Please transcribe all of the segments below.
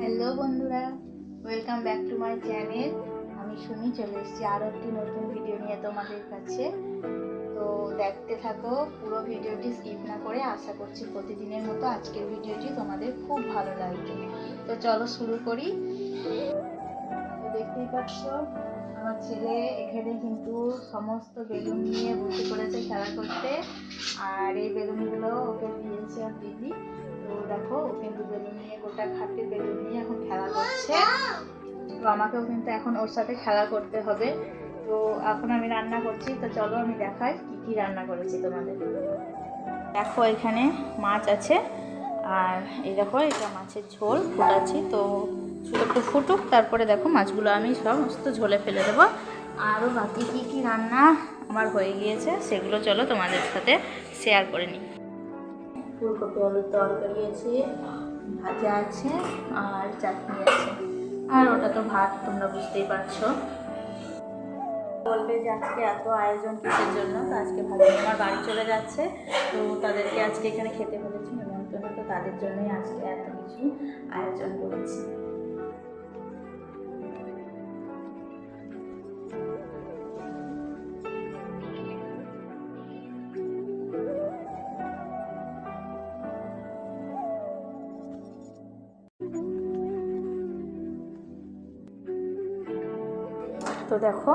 Hello বন্ধুরা welcome back to my channel আমি শুনি চলে এসেছি আরও একটি নতুন ভিডিও নিয়ে তোমাদের কাছে। তো দেখতে থাকো, পুরো ভিডিওটি স্কিপ না করে আশা করছি প্রতিদিনের মতো আজকের ভিডিওটি তোমাদের খুব ভালো লাগবে। তো চলো শুরু করি। দেখতেই পাচ্ছ আমার ছেলে এখানে কিন্তু সমস্ত বেলুন নিয়ে বসে পড়েছে খেলা করতে। আর এই বেলুনগুলো ওকে দিয়েছে আর দিদি। তো দেখো ও কিন্তু বেলুন নিয়ে, গোটা খাটে বেলুন নিয়ে এখন খেলা করছে। তো আমাকেও কিন্তু এখন ওর সাথে খেলা করতে হবে। তো এখন আমি রান্না করছি, তো চলো আমি দেখাই কি কি রান্না করেছি তোমাদের। দেখো এখানে মাছ আছে। আর এই দেখো, এটা মাছের ঝোল, ফুটাচ্ছি। তো একটু ফুটুক, তারপরে দেখো মাছগুলো আমি সমস্ত ঝোলে ফেলে দেবো। আরও বাকি কী কী রান্না আমার হয়ে গিয়েছে, সেগুলো চলো তোমাদের সাথে শেয়ার করে নিই। ফুলকপি, আলুর তরকারি আছে, ভাজা আছে, আর চাটনি আছে। আর ওটা তো ভাত, তোমরা বুঝতেই পারছ। বলবে যে আজকে এত আয়োজন কিসের জন্য? তো আজকে ভালো আমার বাড়ি চলে যাচ্ছে, তো তাদেরকে আজকে এখানে খেতে বলেছি। তাদের জন্যই আজকে এত কিছু আয়োজন করেছি। তো দেখো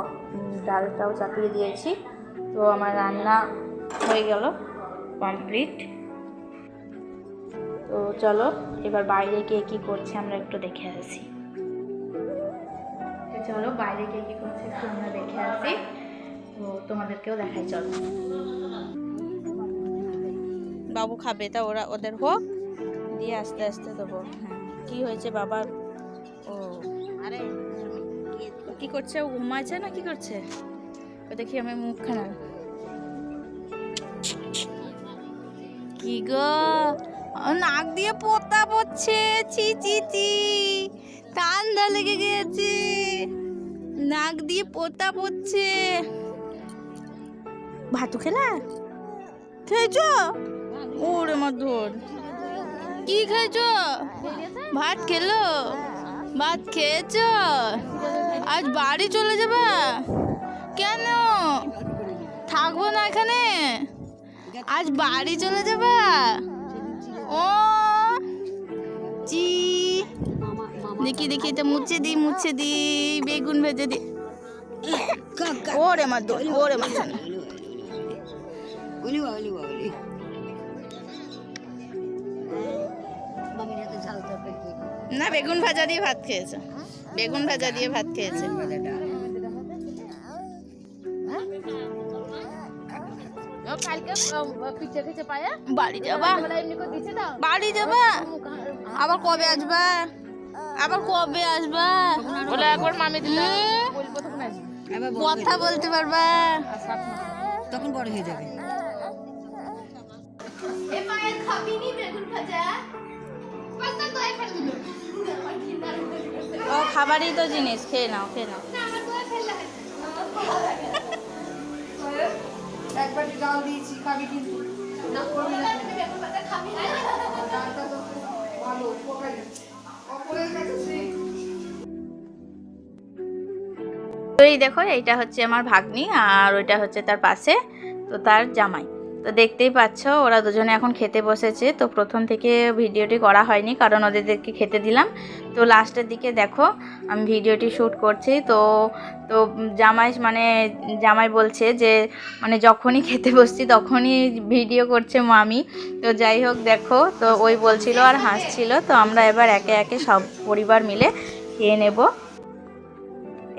ডালটাও চাপিয়ে দিয়েছি। তো আমার রান্না হয়ে গেল কমপ্লিট। চলো এবার বাইরে কে কী করছে আমরা একটু দেখে আসি। চলো বাইরে কে কী করছে একটু আমরা দেখে আসি। তো তোমাদেরকেও দেখাই চলো। বাবু খাবে তা ওরা ওদের হোক। দিয়ে আস্তে আস্তে দেবো। হ্যাঁ কী হয়েছে বাবার? ও আরে কি করছে? ও ঘুমাচ্ছে না কি করছে? ও দেখি আমি মুখখানা। কি গো? নাক দিয়ে পোতা পড়ছে চি চি চি ঠান্ডা লেগে গিয়েছে নাক দিয়ে পোতা পড়ছে। ভাতু খেলা? খেয়েছো? ওরে মাধুর। কি খেয়েছো? ভাত খেলো? ভাত খেয়েছো? আজ বাড়ি চলে যাবে? কেন? থাকব না এখানে? আজ বাড়ি চলে যাবে? ও, চি। দেখি দেখি, এটা মুছে দি মুছে দি বেগুন ভেজে দি ওরে মা ওরে মা। না, বেগুন ভাজা দিয়ে ভাত খেয়েছে। বেগুন ভাজা দিয়ে ভাত খেয়েছে। বাড়ি যাবা? বাড়ি যাবা? আবার কবে আসবা? আবার কবে আসবা? বলে একবার মামি কথা বলতে পারবা? তখন বড় হয়ে যাবে। ও খাবারই তো জিনিস। খেয়ে নাও খেয়ে নাও। একবারটি ডাল দিয়েছি খাবি কিন্তু। না করবি না ডালটা তো ভালো উপকারী অপরের কাছে সেই তো এই দেখো এইটা হচ্ছে আমার ভাগ্নি আর ওইটা হচ্ছে তার পাশে তো তার জামাই। তো দেখতেই পাচ্ছ, ওরা দুজনে এখন খেতে বসেছে। তো প্রথম থেকে ভিডিওটি করা হয়নি, কারণ ওদেরকে খেতে দিলাম। তো লাস্টের দিকে দেখো, আমি ভিডিওটি শ্যুট করছি। তো তো জামাই মানে জামাই বলছে যে মানে যখনই খেতে বসছি তখনই ভিডিও করছে মামি। তো যাই হোক, দেখো, তো ওই বলছিল আর হাসছিল। তো আমরা এবার একে একে সব পরিবার মিলে খেয়ে নেব।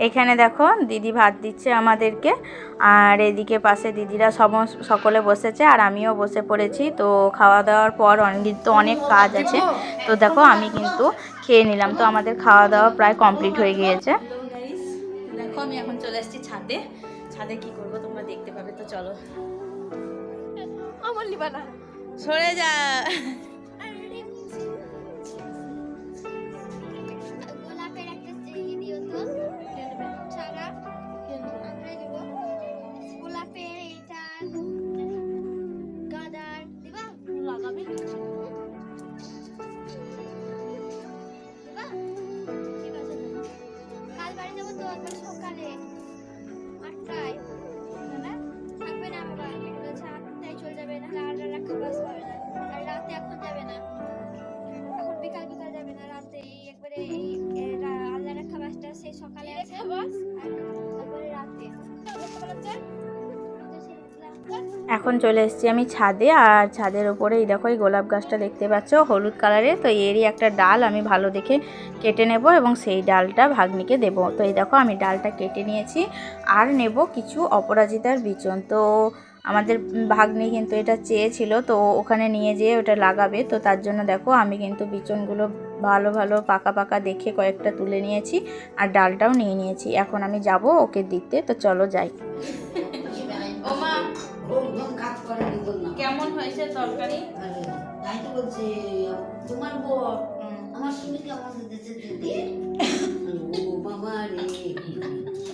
এখানে দেখো দিদি ভাত দিচ্ছে আমাদেরকে আর এদিকে পাশে দিদিরা সব সকলে বসেছে আর আমিও বসে পড়েছি। তো খাওয়া দাওয়ার পর অনেক তো অনেক কাজ আছে। তো দেখো আমি কিন্তু খেয়ে নিলাম। তো আমাদের খাওয়া দাওয়া প্রায় কমপ্লিট হয়ে গিয়েছে। দেখো আমি এখন চলে এসেছি ছাদে। ছাদে কি করব তোমরা দেখতে পাবে তো চলো। আমার সরে যা। এখন চলে এসেছি আমি ছাদে, আর ছাদের ওপরে এই দেখো, এই গোলাপ গাছটা দেখতে পাচ্ছ, হলুদ কালারের। তো এরই একটা ডাল আমি ভালো দেখে কেটে নেব এবং সেই ডালটা ভাগ্নিকে দেব। তো এই দেখো, আমি ডালটা কেটে নিয়েছি আর নেব কিছু অপরাজিতার বিচন। তো আমাদের ভাগ্নি কিন্তু এটা চেয়েছিল, তো ওখানে নিয়ে যেয়ে ওটা লাগাবে। তো তার জন্য দেখো, আমি কিন্তু বিচনগুলো ভালো ভালো, পাকা পাকা দেখে কয়েকটা তুলে নিয়েছি আর ডালটাও নিয়ে নিয়েছি। এখন আমি যাব ওকে দিতে, তো চলো যাই। কেমন হয়েছে তরকারি? তাই তো বলছে তোমার বর আমার শুনে কেমন দিতেছে দিদি? ও বাবা রে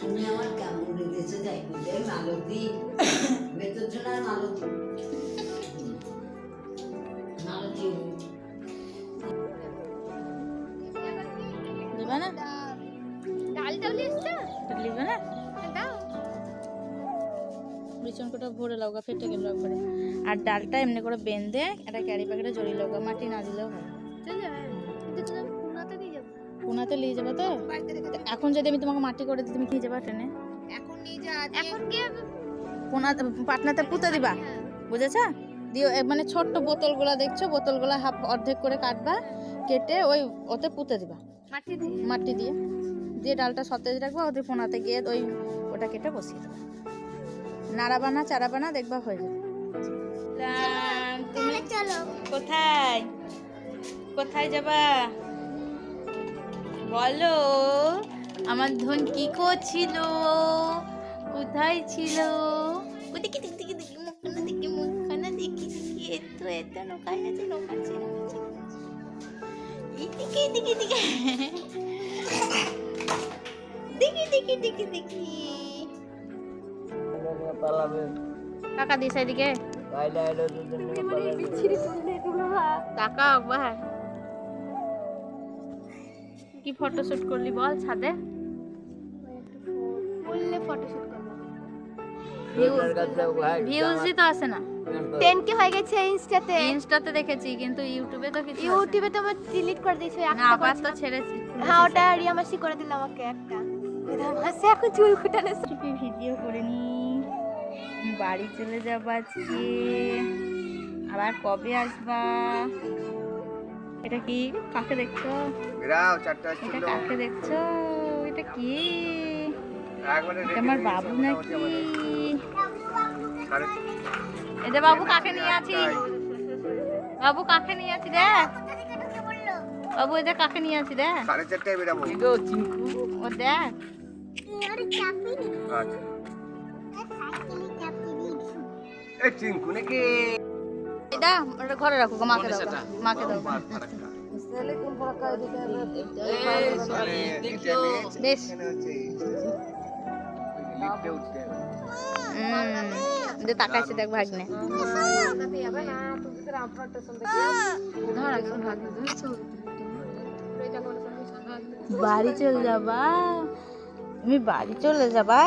তুমি আমার কেমন যাই বলতে মালতী মালতী। মালতী। দেবে না? ডালটাও লিখছো লিখবে না? বিচন কোটা ভরে লগা ফেটে গেল একবারে। আর ডালটা এমনি করে বেঁধে একটা ক্যারি প্যাকেটে জড়ি লগা মাটি না দিলেও হয় পুনাতে নিয়ে যাব। পুনাতে নিয়ে যাবে তো? এখন যদি আমি তোমাকে মাটি করে দিই তুমি নিয়ে যাবা ট্রেনে? এখন নিয়ে যা এখন কি পুনা পাটনাতে পুঁতে দিবা? হ্যাঁ। বুঝেছা? দিয়ে মানে ছোট্ট বোতলগুলা দেখছ? বোতলগুলা হাফ অর্ধেক করে কাটবা কেটে ওই ওতে পুঁতে দিবা। মাটি দিয়ে। মাটি দিয়ে। দিয়ে ডালটা সতেজ রাখবা ওদের পোনাতে গিয়ে ওই ওটা কেটে বসিয়ে দেবা। নাড়াবানা চারাবানা দেখবা হয়ে যাবে। তুমি চলো। কোথায়? কোথায় যাবা? বলো আমার ধন কি করছিল? কোথায় ছিল? দেখি দেখি দেখি দেখি মুখখানা দেখি মুখখানা দেখি এত এত নোকায় আছে দেখি দেখি দেখি দেখি টাকা দিস এদিকে। টাকা একবার। কি ফটোশুট করলি বল ছাদে? বললে ফটোশুট করব। ভিউজই তো আসে না। টেন কে হয়ে গেছে ইনস্টাতে। ইনস্টাতে দেখেছি কিন্তু ইউটিউবে তো কিছু ইউটিউবে তো আমার ডিলিট করে দিয়েছে একটা আবার তো ছেড়েছি। হ্যাঁ ওটা রিয়া মাসি করে দিল আমাকে একটা। মাসে এখন চুল ভিডিও করে নি বাড়ি চলে যাব আজকে। আবার কবে আসবা? এটা কি কাকে দেখছ? এটা কাকে দেখছ? এটা কি? আমার বাবু নাকি? এটা বাবু কাকে নিয়ে আছি? বাবু কাকে নিয়ে আছি দেখ। বাবু এটা কাকে নিয়ে আছি দেখ। সাড়ে চারটায় বেরাবো। ও দেখ। আচ্ছা। এই চিঙ্কু নাকি? এটা ঘরে রাখো মাকে দাও মাকে দাও। বেশ তাকাইছে দেখ ভাগ্নে। বাড়ি চলে যাবা। তুমি বাড়ি চলে যাবা।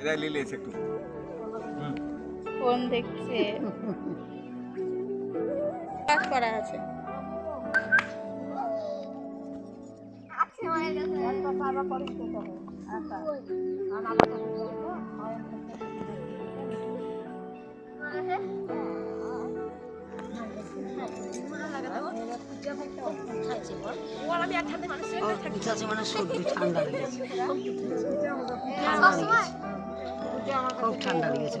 এরা লিলে একটু। ফোন দেখছে? কাজ করা আছে। আছে মানে সর্দি ঠান্ডা লেগেছে খুব ঠান্ডা লেগেছে।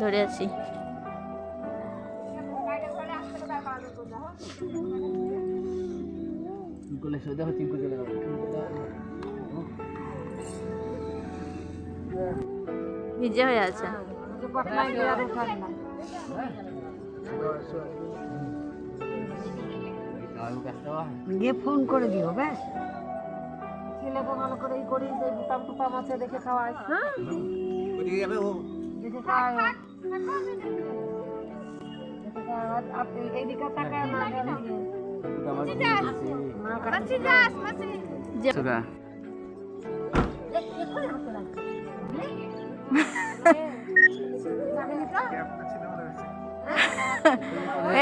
ধরে আছি। ভিজে হয়ে আছে। গিয়ে ফোন করে দিও ব্যাস। ছেলেকে ভালো করে ই করি যে বুতাম টুপাম আছে দেখে খাওয়াই হ্যাঁ? দেখে খাওয়াই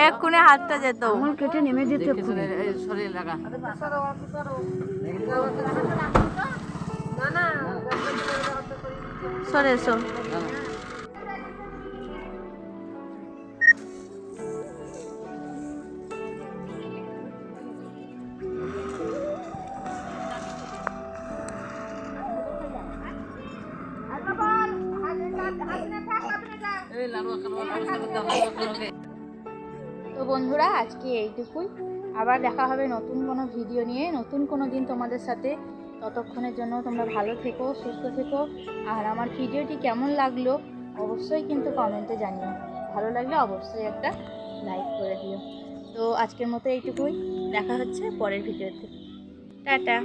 এক্ষুনি হাতটা যেত কেটে নেমে যেতে। না না সরে এসো এইটুকুই। আবার দেখা হবে নতুন কোনো ভিডিও নিয়ে। নতুন কোনো দিন তোমাদের সাথে। ততক্ষণের জন্য তোমরা ভালো থেকো, সুস্থ থেকো। আর আমার ভিডিওটি কেমন লাগল অবশ্যই কিন্তু কমেন্টে জানিও। ভালো লাগলে অবশ্যই একটা লাইক করে দিও। তো আজকের মতো এইটুকুই। দেখা হচ্ছে পরের ভিডিওতে। টাটা।